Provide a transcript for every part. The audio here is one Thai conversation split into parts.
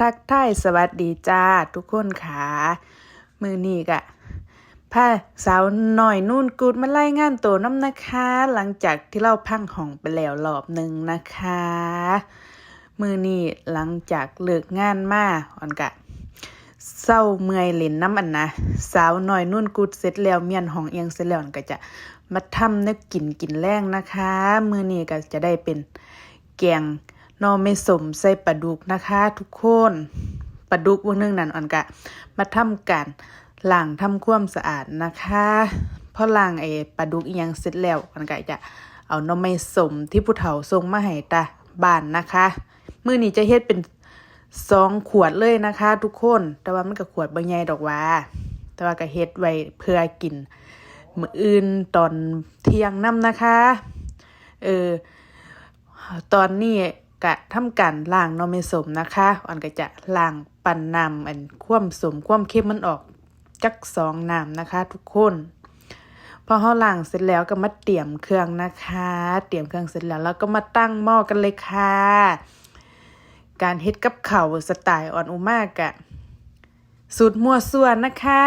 ทักทายสวัสดีจ้าทุกคนค่ะ มือนี้กะพาสาวหน่อยนุ่นกูดมาไล่งานตัวน้ำนะคะ หลังจากที่เราพังห้องไปแล้วรอบหนึ่งนะคะ มือนี้หลังจากเลิกงานมาอ่อนกะเศร้าเมื่อยเล่นน้ำอันนะสาวหน่อยนุ่นกูดเสร็จแล้วเมียนห้องเอียงเสร็จแล้วอันก็จะมาทำนึกกินกินแรงนะคะ มือนี้ก็จะได้เป็นแกง นอไม่สมใส่ปลาดุกนะคะ ทุกคนปลาดุกวันนึงนั่นอ่อนกะ มาทำการล้างทำความสะอาดนะคะพอล้างไอ้ปลาดุกอีหยังเสร็จแล้วอ่อนกะจะเอานอไม่สมที่ผู้เฒ่าส่งมาให้ตาบ้านนะคะมื้อนี้จะเฮ็ดเป็นสองขวดเลยนะคะ ทุกคน แต่ว่ามันก็ขวดบางใหญ่ดอกว่า แต่ว่าก็เฮ็ดไว้เพื่อกินมื้ออื่นตอนเที่ยงน้ำนะคะ เออ ตอนนี้ กะทำการล้างนอไม่สมนะคะอันก็จะล้างปั่นน้ำอันคว่ำสมคว่ำเข้มมันออกจักสองน้ำนะคะ ทุกคนพอเฮาล้างเสร็จแล้วก็มาเตรียมเครื่องนะคะ เตรียมเครื่องเสร็จแล้วแล้วก็มาตั้งหม้อกันเลยค่ะ การเฮ็ดกับข้าสไตล์อ่อนอุมากะสูตรมั่วส่วนนะคะ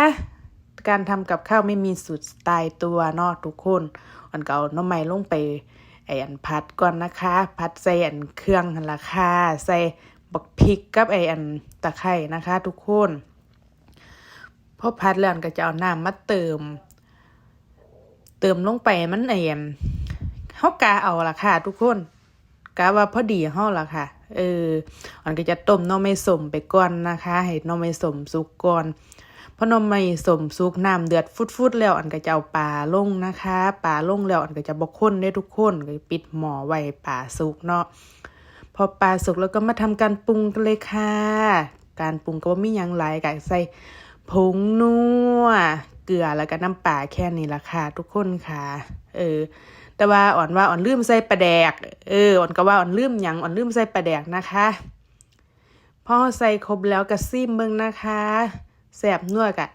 การทำกับข้าวไม่มีสูตรสไตล์ตัวเนาะทุกคนอ่อนก็เอาน้ำไม้ลงไป ไออันพัดก่อนนะคะพัดใส่อันเครื่องหันละค่ะใส่บักพริกกับไออันตะไคร่นะคะ ทุกคนพอพัดแล้วก็จะเอาน้ำมาเติม เติมลงไปมันไออันเฮากาเอาละค่ะ ทุกคนกาว่าพอดีเฮาละค่ะ เอออันก็จะต้มน่อไม้สมไปก่อนนะคะ ให้น่อไม้สมสุกก่อน พอน่อไม้สมสุกน้ำเดือดฟุดๆแล้วอันก็จะเอาปลาลงนะคะปลาลงแล้วอันก็จะบ่ข้นได้ทุกคนก็ปิดหม้อไว้ปลาสุกเนาะพอปลาสุกแล้วก็มาทำการปรุงกันเลยค่ะ การปรุงก็บ่มีหยังหลายก็ใส่ผงนัวเกลือแล้วก็น้ำปลาแค่นี้ละค่ะทุกคนค่ะ เออ แต่ว่าอ่อนว่าอ่อนลืมใส่ปลาแดก เอออ่อนก็ว่าอ่อนลืมยังอ่อนลืมใส่ปลาแดกนะคะพอใส่ครบแล้วก็ซิมเบิ่งนะคะ แซ่บนัวกะ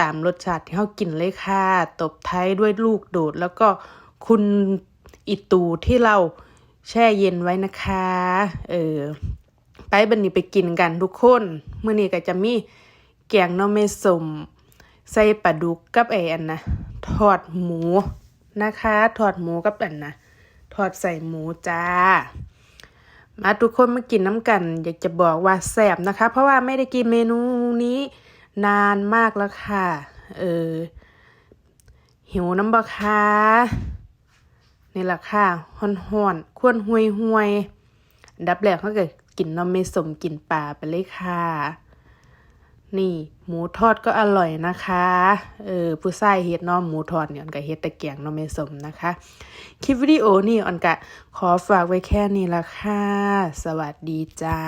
ตามรสชาติที่เขากินเลยค่ะ ตบท้ายด้วยลูกโดด แล้วก็คุณอิตูที่เราแช่เย็นไว้นะคะ เออ ไปบันนี้ไปกินกันทุกคนเมื้อนี้ก็จะมีแกงนอไม้สมใส่ปลาดุกกับไอ้อันนะทอดหมูนะคะ ทอดหมูกับอันนะทอดใส่หมูจ้า่ะทุกคนมากินน้ำกัน อยากจะบอกว่าแสบนะคะ เพราะว่าไม่ได้กินเมนูนี้นานมากแล้วค่ะ เออ หิวน้ำบะคะนี่แหละค่ะห่อนๆควรห่วยห่วยๆดับแรกเขาก็กินน้ำไม่สมกินปลาไปเลยค่ะ นี่ หมูทอดก็อร่อยนะคะ เออผู้ใส่เฮ็ดน้อมหมูทอดเนี่ยอันก็เฮ็ดตะเกียงเนาะไม่สมนะคะ คลิปวิดีโอนี่อันกะขอฝากไว้แค่นี้ละค่ะ สวัสดีจ้า